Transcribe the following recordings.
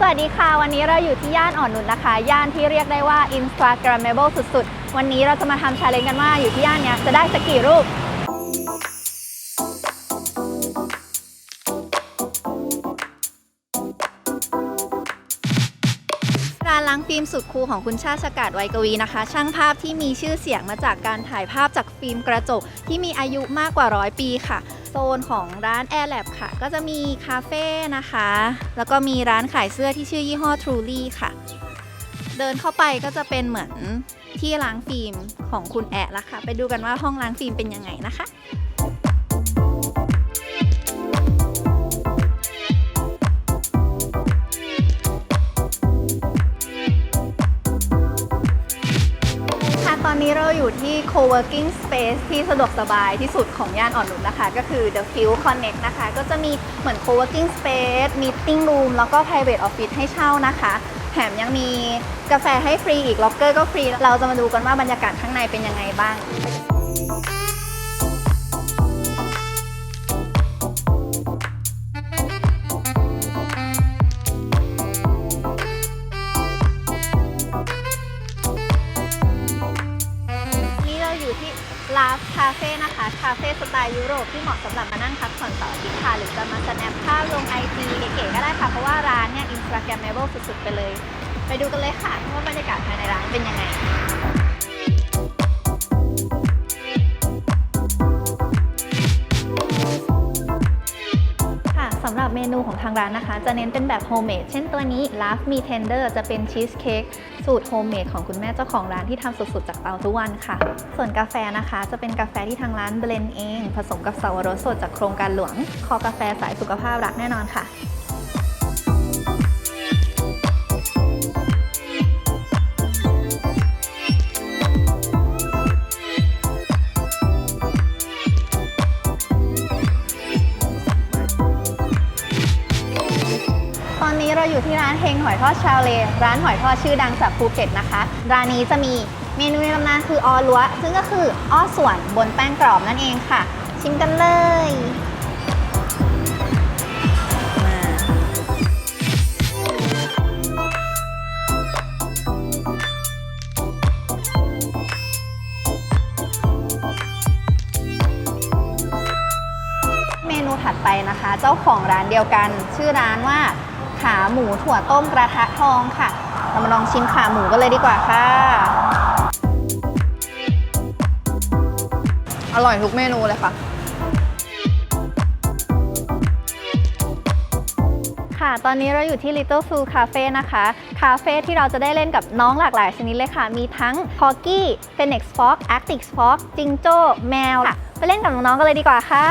สวัสดีค่ะ วันนี้เราอยู่ที่ย่านอ่อนนุชนะคะ ย่านที่เรียกได้ว่า Instagrammable สุดๆ วันนี้เราจะมาทำชาเลนจ์กันว่าอยู่ที่ย่านเนี้ยจะได้สักกี่รูป ร้านล้างฟิล์มสุดคูลของคุณชาติสกัดไวยกวีนะคะ ช่างภาพที่มีชื่อเสียงมาจากการถ่ายภาพจากฟิล์มกระจก ที่มีอายุมากกว่าร้อยปีค่ะ โซนของร้าน Air Lab ค่ะ ก็จะมีคาเฟ่นะคะ แล้วก็มีร้านขายเสื้อที่ชื่อยี่ห้อ Truly ค่ะ เดินเข้าไปก็จะเป็นเหมือนที่ล้างฟิล์มของคุณแอะละค่ะ ไปดูกันว่าห้องล้างฟิล์มเป็นยังไงนะคะ อยู่ที่ co-working space ที่สะดวกสบายที่สุดของย่านอ่อนนุชนะคะ ก็คือ The Field Connect นะคะ ก็จะมีเหมือน co-working space meeting room แล้วก็ private office ให้เช่านะคะแถมยังมีกาแฟให้ฟรีอีก ล็อกเกอร์ก็ฟรี เราจะมาดูกันว่าบรรยากาศข้างในเป็นยังไงบ้าง ลาฟคาเฟ่นะคะ คาเฟ่สไตล์ยุโรปที่เหมาะสำหรับมานั่งพักผ่อนเสาร์อาทิตย์ค่ะ หรือจะมาสแนปภาพลงไอจีเก๋ๆก็ได้ค่ะ เพราะว่าร้านเนี่ยอินสตาแกรมเมเบิลสุดๆ ไปเลย ไปดูกันเลยค่ะว่าบรรยากาศภายในร้านเป็นยังไง สำหรับเมนูของทางร้านนะคะ จะเน้นเป็นแบบโฮมเมดเช่นตัวนี้ Love Me Tender จะเป็นชีสเค้กสูตรโฮมเมดของคุณแม่เจ้าของร้านที่ทำสดๆ จากเตาทุกวันค่ะ ส่วนกาแฟนะคะ จะเป็นกาแฟที่ทางร้านเบลนเอง ผสมกับสาวรสสดจากโครงการหลวง คอกาแฟสายสุขภาพรักแน่นอนค่ะ ตอนนี้เราอยู่ที่ร้านเฮงหอยทอดชาวเล ร้านหอยทอดชื่อดังจากภูเก็ตนะคะ ร้านนี้จะมีเมนูในตำนานคือออลัว ซึ่งก็คืออ้อส่วนบนแป้งกรอบนั่นเองค่ะ ชิมกันเลยเมนูถัดไปนะคะ เจ้าของร้านเดียวกัน ชื่อร้านว่า ขาหมูถั่วต้มกระทะทองค่ะ เรามาลองชิมขาหมูกันเลยดีกว่าค่ะ อร่อยทุกเมนูเลยค่ะค่ะ ตอนนี้เราอยู่ที่ Little Food Cafe นะคะ คาเฟ่ที่เราจะได้เล่นกับน้องหลากหลายชนิดเลยค่ะ มีทั้ง c o r g i Phoenix Fox Arctic Fox จิงโจ้ แมวค่ะไปเล่นกับน้องๆกันเลยดีกว่าค่ะ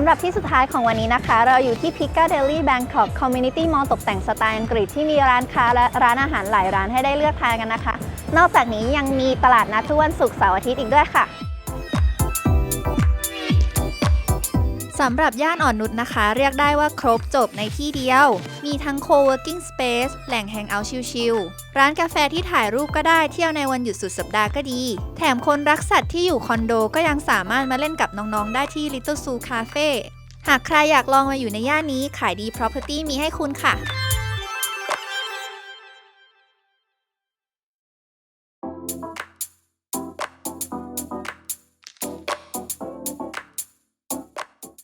ำหรับที่สุดท้ายของวันนี้นะคะ เราอยู่ที่ Piccadilly Bangkok Community Mall ตกแต่งสไตล์อังกฤษที่มีร้านค้าและร้านอาหารหลายร้านให้ได้เลือกทานกันนะคะ นอกจากนี้ยังมีตลาดนัดทุกวันศุกร์เสาร์อาทิตย์อีกด้วยค่ะ สำหรับย่านอ่อนนุชนะคะ เรียกได้ว่าครบจบในที่เดียว มีทั้ง co-working space แหล่งแฮงเอาท์ชิลๆ ร้านกาแฟที่ถ่ายรูปก็ได้เที่ยวในวันหยุดสุดสัปดาห์ก็ดี แถมคนรักสัตว์ที่อยู่คอนโดก็ยังสามารถมาเล่นกับน้องๆ ได้ที่ Little Zoo Cafe หากใครอยากลองมาอยู่ในย่านนี้ขายดี Property มีให้คุณค่ะ